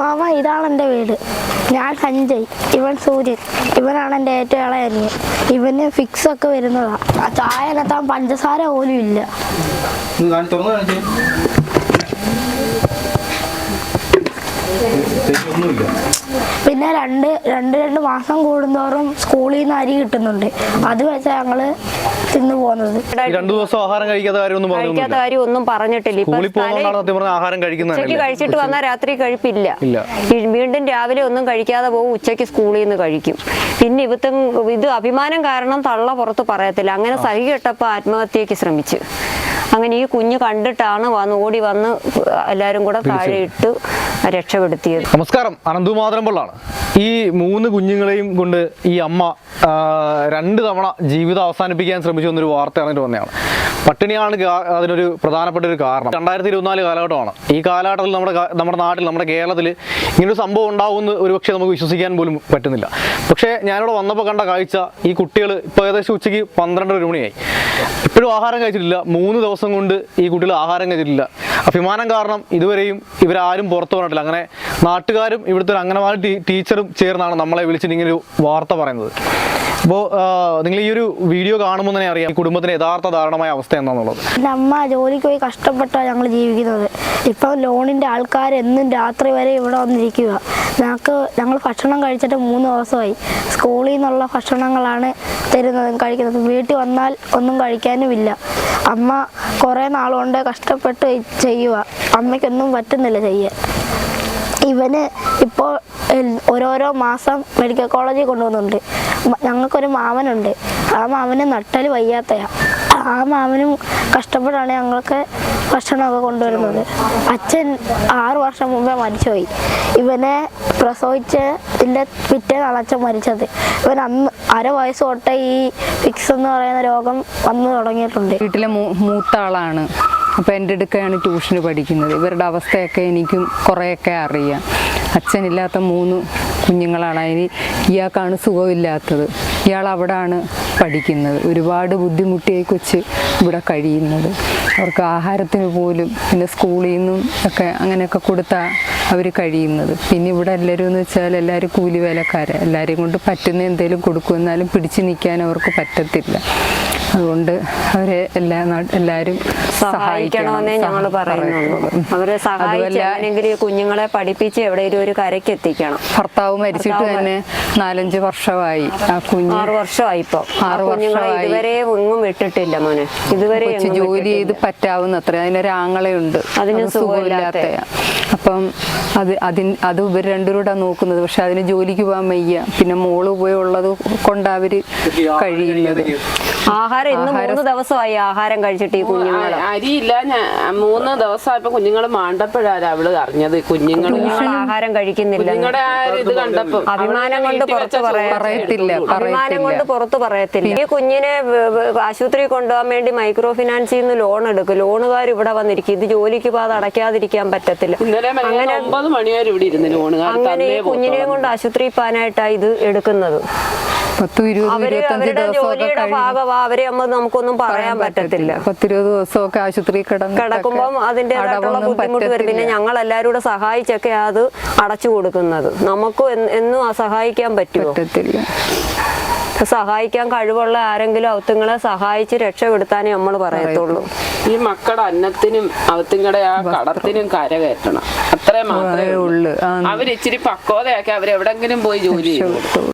Mama ഇതാണ് എന്റെ വീട്. ഞാൻ സഞ്ജയ്. ഇവൻ സൂര്യൻ. ഇവനാണ് എന്റെ ഏറ്റവും ഇളയ അനിയൻ. ഇവന് ഫിക്സ് ഒക്കെ വരുന്നതാ. ആ ചായ എത്താൻ പഞ്ചസാര പോലും ഇല്ല. പിന്നെ രണ്ട് രണ്ട് രണ്ട് മാസം കൂടുന്തോറും സ്കൂളിൽ നിന്ന് അരി കിട്ടുന്നുണ്ട്. അത് വെച്ചാൽ ഞങ്ങൾ തിന്നു പോകുന്നത്. രണ്ടു ദിവസം ആഹാരം കഴിക്കാത്ത കാര്യമൊന്നും കഴിക്കാത്ത കാര്യം ഒന്നും പറഞ്ഞിട്ടില്ല. ഇപ്പൊ സ്കൂളിൽ പോകുന്നതുകൊണ്ടാണ് സത്യം പറഞ്ഞ ആഹാരം ഉച്ചയ്ക്ക് കഴിക്കുന്നത് കഴിച്ചിട്ട് വന്നാൽ രാത്രി കഴിപ്പില്ല. ഇല്ല. ഈ വീണ്ടും രാവിലെ ഒന്നും കഴിക്കാതെ പോകും ഉച്ചയ്ക്ക് സ്കൂളിൽ നിന്ന് കഴിക്കും. പിന്നെ ഇവത്തും ഇത് അഭിമാനം കാരണം തള്ള പുറത്ത് പറയത്തില്ല. അങ്ങനെ സഹി കെട്ടപ്പോൾ ആത്മഹത്യക്ക് ശ്രമിച്ചു. അങ്ങനെ ഈ കുഞ്ഞ് കണ്ടിട്ടാണ് വന്ന് ഓടി വന്ന് എല്ലാവരും കൂടെ താഴെ ഇട്ട് രക്ഷപ്പെടുത്തിയത്. നമസ്കാരം. അനന്തു മാതരമ്പള്ളാണ്. ഈ മൂന്ന് കുഞ്ഞുങ്ങളെയും കൊണ്ട് ഈ അമ്മ രണ്ട് തവണ ജീവിതം അവസാനിപ്പിക്കാൻ ശ്രമിച്ചു എന്നൊരു വാർത്ത അറിഞ്ഞിട്ട് വന്നതാണ്. പട്ടിണിയാണ് അതിനൊരു പ്രധാനപ്പെട്ട ഒരു കാരണം. രണ്ടായിരത്തി ഇരുപത്തിനാല് കാലഘട്ടമാണ്. ഈ കാലഘട്ടത്തിൽ നമ്മുടെ നമ്മുടെ നാട്ടിൽ നമ്മുടെ കേരളത്തിൽ ഇങ്ങനൊരു സംഭവം ഉണ്ടാവുമെന്ന് ഒരുപക്ഷെ നമുക്ക് വിശ്വസിക്കാൻ പോലും പറ്റുന്നില്ല. പക്ഷേ ഞാനിവിടെ വന്നപ്പോൾ കണ്ട കാഴ്ച ഈ കുട്ടികൾ ഇപ്പോൾ ഏകദേശം ഉച്ചയ്ക്ക് പന്ത്രണ്ട് ഒരു മണിയായി. ഇപ്പോഴും ആഹാരം കഴിച്ചിട്ടില്ല. മൂന്ന് ദിവസം കൊണ്ട് ഈ കുട്ടികൾ ആഹാരം കഴിച്ചിട്ടില്ല. അഭിമാനം കാരണം ഇതുവരെയും ഇവരാരും പുറത്തു പറഞ്ഞിട്ടില്ല. അങ്ങനെ നാട്ടുകാരും ഇവിടുത്തെ ഒരു അംഗനവാടി ടീച്ചറും ചേർന്നാണ് നമ്മളെ വിളിച്ചിട്ട് ഇങ്ങനെ ഒരു വാർത്ത പറയുന്നത്. അപ്പോൾ നിങ്ങൾ ഈ ഒരു വീഡിയോ കാണുമ്പോൾ തന്നെ അറിയാം കുടുംബത്തിന്റെ യഥാർത്ഥ ധാരണമായ അവസ്ഥ എന്താണെന്നുള്ളത് അമ്മ ജോലിക്ക് പോയി കഷ്ടപ്പെട്ടാ ഞങ്ങൾ ജീവിക്കുന്നത്. ഇപ്പം ലോണിന്റെ ആൾക്കാർ എന്നും രാത്രി വരെ ഇവിടെ വന്നിരിക്കുക ഞങ്ങൾക്ക് ഞങ്ങൾ ഭക്ഷണം കഴിച്ചിട്ട് മൂന്ന് ദിവസമായി. സ്കൂളിൽ നിന്നുള്ള ഭക്ഷണങ്ങളാണ് തരുന്നതും കഴിക്കുന്നത്. വീട്ടിൽ വന്നാൽ ഒന്നും കഴിക്കാനുമില്ല. അമ്മ കുറേ നാളുകൊണ്ട് കഷ്ടപ്പെട്ട് ചെയ്യുക അമ്മയ്ക്കൊന്നും പറ്റുന്നില്ല ചെയ്യാൻ. ഇവന് ഇപ്പോൾ ഓരോരോ മാസം മെഡിക്കൽ കോളേജിൽ കൊണ്ടുപോകുന്നുണ്ട്. ഞങ്ങൾക്കൊരു മാമനുണ്ട്. ആ മാമന് നട്ടൽ വയ്യാത്തയാ. ആ മാമനും കഷ്ടപ്പെട്ടാണ് ഞങ്ങൾക്ക് ഭക്ഷണമൊക്കെ കൊണ്ടുവരുന്നത്. അച്ഛൻ ആറ് വർഷം മുമ്പേ മരിച്ചുപോയി. ഇവനെ പ്രസവിച്ച് ഇതിന്റെ പിറ്റേന്നാണ് അച്ഛൻ മരിച്ചത്. ഇവൻ അന്ന് അര വയസ്സ് തൊട്ടേ ഈ ഫിക്സ് എന്ന് പറയുന്ന രോഗം വന്നു തുടങ്ങിയിട്ടുണ്ട്. വീട്ടിലെ മൂത്ത ആളാണ്. അപ്പോൾ എന്റെ അടുക്കയാണ് ട്യൂഷന് പഠിക്കുന്നത്. ഇവരുടെ അവസ്ഥയൊക്കെ എനിക്കും കുറേയൊക്കെ അറിയാം. അച്ഛനില്ലാത്ത മൂന്ന് കുഞ്ഞുങ്ങളാണ്. അതിന് ഇയാൾക്കാണ് സുഖമില്ലാത്തത്. ഇയാൾ അവിടാണ് പഠിക്കുന്നത്. ഒരുപാട് ബുദ്ധിമുട്ടിയായി കൊച്ച് ഇവിടെ കഴിയുന്നത്. അവർക്ക് ആഹാരത്തിന് പോലും പിന്നെ സ്കൂളിൽ നിന്നും ഒക്കെ അങ്ങനെയൊക്കെ കൊടുത്താൽ അവർ കഴിയുന്നത്. പിന്നെ ഇവിടെ എല്ലാവരും എന്ന് വെച്ചാൽ എല്ലാവരും കൂലി വേലക്കാരെ എല്ലാവരെയും കൊണ്ട് പറ്റുന്ന എന്തെങ്കിലും കൊടുക്കും എന്നാലും പിടിച്ചു നിൽക്കാൻ അവർക്ക് പറ്റത്തില്ല. അതുകൊണ്ട് അവരെ എല്ലാ എല്ലാരും എല്ലാവരും സഹായിക്കണമെന്നേ ഞങ്ങൾ പറയുന്നുള്ളൂ. അവരെ കുഞ്ഞുങ്ങളെ പഠിപ്പിച്ച് എവിടെയെങ്കിലും ഒരു കരയ്ക്ക് എത്തിക്കണം. ഭർത്താവ് മരിച്ചിട്ട് തന്നെ നാലഞ്ച് വർഷമായി ആ കുഞ്ഞ് ആറു വർഷമായി ഇപ്പൊ ആറു വർഷമായി. ഇതുവരെ ഒന്നും വിട്ടിട്ടില്ല മോനെ. ഇതുവരെ ജോലി ചെയ്ത് പറ്റാവുന്നത്ര അതിനൊരു ആങ്ങളയുണ്ട്. അതിന് സുഖമില്ലാത്ത അപ്പം അത് അതിന് അത് ഇവർ രണ്ടുപേരുടെ നോക്കുന്നത്. പക്ഷെ അതിന് ജോലിക്ക് പോകാൻ വയ്യ. പിന്നെ മോൾ പോയുള്ളത് കൊണ്ടവര് കൊണ്ടാ കഴിയുന്നത്. ആഹാരം ഇന്ന് മൂന്ന് ദിവസമായി ആഹാരം കഴിച്ചിട്ട് ഈ കുഞ്ഞുങ്ങൾ അരിയില്ല മൂന്ന് ദിവസമായപ്പോ കുഞ്ഞുങ്ങൾ മാണ്ടപ്പോഴാണ് അവൾ അറിഞ്ഞത്. കുഞ്ഞുങ്ങൾ ആഹാരം കഴിക്കുന്നില്ല. ഇത് കണ്ടപ്പോ അഭിമാനം കൊണ്ട് പുറത്ത് പറയാ പറയത്തില്ല അഭിമാനം കൊണ്ട് പുറത്ത് പറയത്തില്ല. ഈ കുഞ്ഞിനെ ആശുപത്രി കൊണ്ടുപോകാൻ വേണ്ടി മൈക്രോ ഫിനാൻസിൽ നിന്ന് ലോൺ എടുക്കും. ലോണുകാർ ഇവിടെ വന്നിരിക്കും. ഇത് ജോലിക്ക് പോകാതെ അടയ്ക്കാതിരിക്കാൻ പറ്റത്തില്ല. അങ്ങനെ മെനഞ്ഞാന്ന് ഒമ്പത് മണിവരെ ഇവിടെ ഇരുന്ന് ലോണുകാർ അങ്ങനെ ഈ കുഞ്ഞിനെയും കൊണ്ട് ആശുപത്രി പോകാനായിട്ടാണ് ഇത് എടുക്കുന്നത്. അവർ അവരുടെ ജോലിയുടെ ഭാഗമാ അവരെ നമ്മൾ നമുക്കൊന്നും പറയാൻ പറ്റത്തില്ല. പത്തിരുപത് ദിവസമൊക്കെ ആശുപത്രി കിടന്ന് കിടക്കുമ്പോൾ അതിന്റെതായിട്ടുള്ള ബുദ്ധിമുട്ട് വരും. പിന്നെ ഞങ്ങൾ എല്ലാവരും കൂടെ സഹായിച്ചൊക്കെ അത് അടച്ചു കൊടുക്കുന്നത്. നമുക്ക് എന്നും അസഹായിക്കാൻ സഹായിക്കാൻ പറ്റുമോ പറ്റത്തില്ല. സഹായിക്കാൻ കഴിവുള്ള ആരെങ്കിലും അവത്തുങ്ങളെ സഹായിച്ച് രക്ഷപ്പെടുത്താനേ നമ്മൾ പറയത്തുള്ളൂ. ഈ മക്കളുടെ അന്നത്തിനും അവത്തുങ്ങളുടെ ആ കടത്തിനും കര കയറ്റണം അത്രേ മാത്രമേ ഉള്ളൂ. ഉള്ളു. ആ അവർ ഇച്ചിരി പക്വതയാക്കി അവരെവിടെങ്കിലും പോയി ജോലി ചെയ്യും.